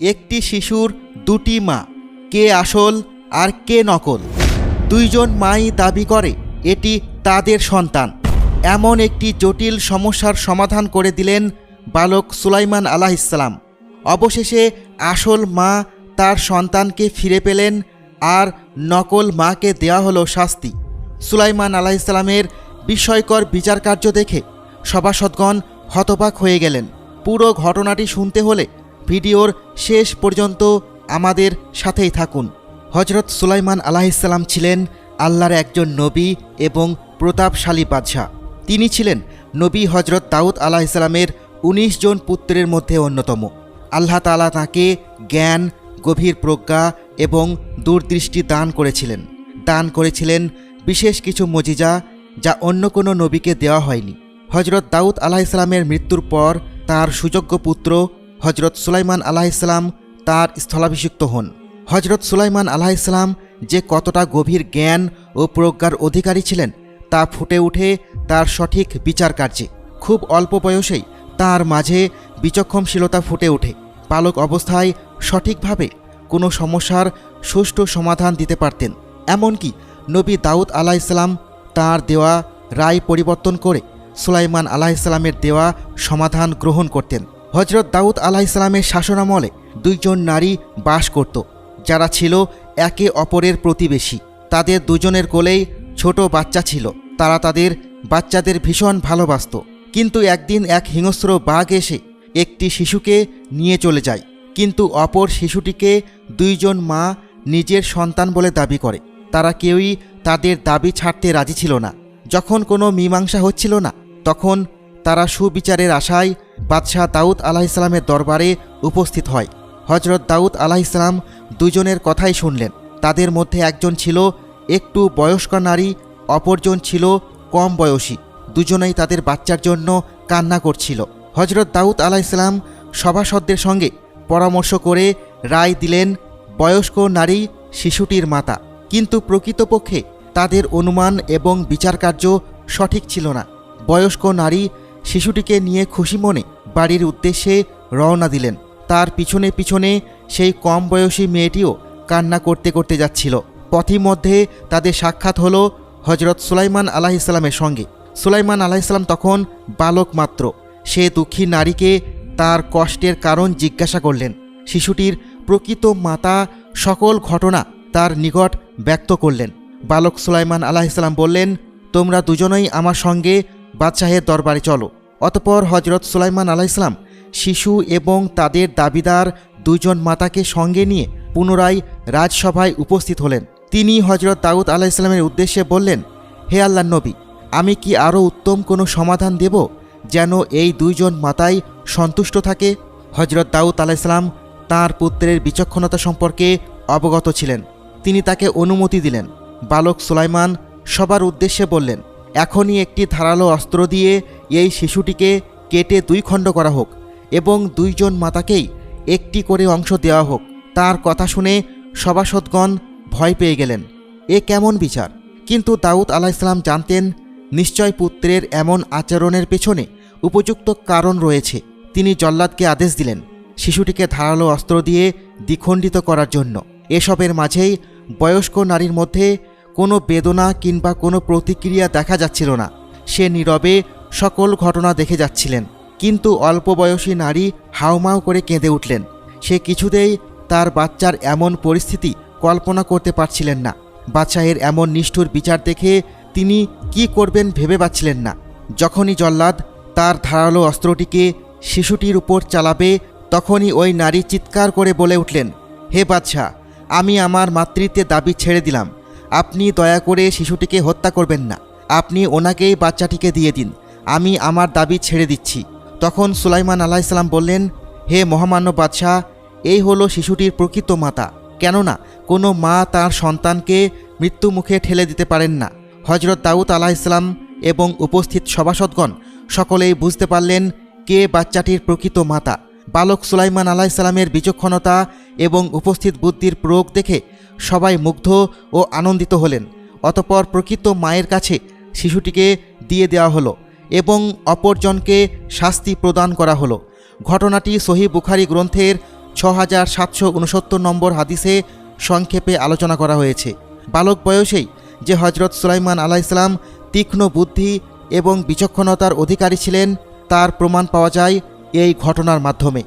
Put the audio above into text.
একটি শিশুর দুটি মা, কে আসল আর কে নকল। দুইজন মাই দাবি করে, এটি তাদের সন্তান। এমন একটি জটিল সমস্যার সমাধান করে দিলেন বালক সুলাইমান আলাহিসাল্লাম অবশেষে আসল মা তার সন্তানকে ফিরে পেলেন আর নকল মাকে দেয়া হলো শাস্তি। সুলাইমান আলাহিসাল্লামের বিস্ময়কর বিচার কার্য দেখে সভাসদগণ হতবাক হয়ে গেলেন। পুরো ঘটনাটি শুনতে হলে ভিডিওর শেষ পর্যন্ত আমাদের সাথেই থাকুন। হজরত সুলাইমান আলাহিসাল্লাম ছিলেন আল্লাহর একজন নবী এবং প্রতাপশালী বাদশাহ। তিনি ছিলেন নবী হজরত দাউদ আলাহিসাল্লামের ১৯ জন পুত্রের মধ্যে অন্যতম। আল্লাহ তালা তাঁকে জ্ঞান, গভীর প্রজ্ঞা এবং দূরদৃষ্টি দান করেছিলেন। দান করেছিলেন বিশেষ কিছু মজিজা যা অন্য কোনো নবীকে দেওয়া হয়নি। হজরত দাউদ আলাহিসাল্লামের মৃত্যুর পর তার সুযোগ্য পুত্র হজরত সুলাইমান আলাহিসাল্লাম তার স্থলাভিষিক্ত হন। হজরত সুলাইমান আলাহিসাল্লাম যে কতটা গভীর জ্ঞান ও প্রজ্ঞার অধিকারী ছিলেন, তা ফুটে উঠে তার সঠিক বিচার কার্যে। খুব অল্প বয়সেই তার মাঝে বিচক্ষণশীলতা ফুটে ওঠে। পালক অবস্থায় সঠিকভাবে কোনো সমস্যার সুষ্ঠু সমাধান দিতে পারতেন। এমনকি নবী দাউদ আলাহিসাল্লাম তার দেওয়া রায় পরিবর্তন করে সুলাইমান আলাহিসাল্লামের দেওয়া সমাধান গ্রহণ করতেন। হজরত দাউদ আলাহিসাল্লামের শাসনামলে দুইজন নারী বাস করত, যারা ছিল একে অপরের প্রতিবেশী। তাদের দুজনের কোলেই ছোট বাচ্চা ছিল। তারা তাদের বাচ্চাদের ভীষণ ভালোবাসত। কিন্তু একদিন এক হিংস্র বাঘ এসে একটি শিশুকে নিয়ে চলে যায়। কিন্তু অপর শিশুটিকে দুইজন মা নিজের সন্তান বলে দাবি করে। তারা কেউই তাদের দাবি ছাড়তে রাজি ছিল না। যখন কোনো মীমাংসা হচ্ছিল না, তখন তারা সুবিচারের আশায় বাদশাহ দাউদ আলাহিসাল্লামের দরবারে উপস্থিত হয়। হজরত দাউদ আলাহিসাল্লাম দুজনের কথাই শুনলেন। তাদের মধ্যে একজন ছিল একটু বয়স্ক নারী, অপরজন ছিল কম বয়সী। দুজনেই তাদের বাচ্চার জন্য কান্না করছিল। হজরত দাউদ আলাইসালাম সভাসদদের সঙ্গে পরামর্শ করে রায় দিলেন, বয়স্ক নারী শিশুটির মাতা। কিন্তু প্রকৃতপক্ষে তাদের অনুমান এবং বিচারকার্য সঠিক ছিল না। বয়স্ক নারী শিশুটিকে নিয়ে খুশি মনে বাড়ির উদ্দেশ্যে রওনা দিলেন। তার পিছনে পিছনে সেই কম বয়সী মেয়েটিও কান্না করতে করতে যাচ্ছিল। পথিমধ্যে তাদের সাক্ষাৎ হলো হজরত সুলাইমান আলাহিসাল্লামের সঙ্গে। সুলাইমান আলাহিসাল্লাম তখন বালক মাত্র। সে দুঃখী নারীকে তার কষ্টের কারণ জিজ্ঞাসা করলেন। শিশুটির প্রকৃত মাতা সকল ঘটনা তার নিকট ব্যক্ত করলেন। বালক সুলাইমান আলাহিসাল্লাম বললেন, তোমরা দুজনেই আমার সঙ্গে বাদশাহের দরবারে চলো। অতপর হজরত সুলাইমান আলাইসলাম শিশু এবং তাদের দাবিদার দুজন মাতাকে সঙ্গে নিয়ে পুনরায় রাজসভায় উপস্থিত হলেন। তিনি হজরত দাউদ আলাইসলামের উদ্দেশ্যে বললেন, হে আল্লাহ নবী, আমি কি আরও উত্তম কোনো সমাধান দেব যেন এই দুইজন মাতাই সন্তুষ্ট থাকে? হজরত দাউদ আলাইসলাম তার পুত্রের বিচক্ষণতা সম্পর্কে অবগত ছিলেন। তিনি তাকে অনুমতি দিলেন। বালক সুলাইমান সবার উদ্দেশ্যে বললেন এখনই একটি ধারালো অস্ত্র দিয়ে এই শিশুটিকে কেটে দুই খণ্ড করা হোক এবং দুইজন মাতাকেই একটি করে অংশ দেওয়া হোক। তার কথা শুনে সভাসদগণ ভয় পেয়ে গেলেন। এ কেমন বিচার? কিন্তু দাউদ আলাহ আলাইসালাম জানতেন, নিশ্চয় পুত্রের এমন আচরণের পেছনে উপযুক্ত কারণ রয়েছে। তিনি জল্লাদকে আদেশ দিলেন শিশুটিকে ধারালো অস্ত্র দিয়ে দ্বিখণ্ডিত করার জন্য। এসবের মাঝেই বয়স্ক নারীর মধ্যে কোনো বেদনা কিংবা কোনো প্রতিক্রিয়া দেখা যাচ্ছিল না। সে নীরবে সকল ঘটনা দেখে যাচ্ছিলেন। কিন্তু অল্প বয়সী নারী হাউমাউ করে কেঁদে উঠলেন। সে কিছুতেই তার বাচ্চার এমন পরিস্থিতি কল্পনা করতে পারছিলেন না। বাদশাহের এমন নিষ্ঠুর বিচার দেখে তিনি কি করবেন ভেবে পাচ্ছিলেন না। যখনই জল্লাদ তার ধারালো অস্ত্রটিকে শিশুটির উপর চালাবে, তখনই ওই নারী চিৎকার করে বলে উঠলেন, হে বাদশাহ, আমি আমার মাতৃত্বের দাবি ছেড়ে দিলাম। আপনি দয়া করে শিশুটিকে হত্যা করবেন না। আপনি ওনাকেই বাচ্চাটিকে দিয়ে দিন। আমি আমার দাবি ছেড়ে দিচ্ছি। তখন সুলাইমান আলাইসাল্লাম বললেন, হে মহামান্য বাদশাহ, এই হলো শিশুটির প্রকৃত মাতা। কেননা, কোনো মা তার সন্তানকে মৃত্যু মুখে ঠেলে দিতে পারেন না। হজরত দাউদ আলাহিসাল্লাম এবং উপস্থিত সভাসদগণ সকলেই বুঝতে পারলেন কে বাচ্চাটির প্রকৃত মাতা। বালক সুলাইমান আলাইসাল্লামের বিচক্ষণতা এবং উপস্থিত বুদ্ধির প্রয়োগ দেখে সবাই মুগ্ধ ও আনন্দিত হলেন। অতপর প্রকৃত মায়ের কাছে শিশুটিকে দিয়ে দেওয়া হলো এবং অপরজনকে শাস্তি প্রদান করা হলো। ঘটনাটি সহি বুখারি গ্রন্থের ছ হাজার সাতশো উনসত্তর নম্বর হাদিসে সংক্ষেপে আলোচনা করা হয়েছে। বালক বয়সেই যে হজরত সুলাইমান আলাহ ইসলাম তীক্ষ্ণ বুদ্ধি এবং বিচক্ষণতার অধিকারী ছিলেন, তার প্রমাণ পাওয়া যায় এই ঘটনার মাধ্যমে।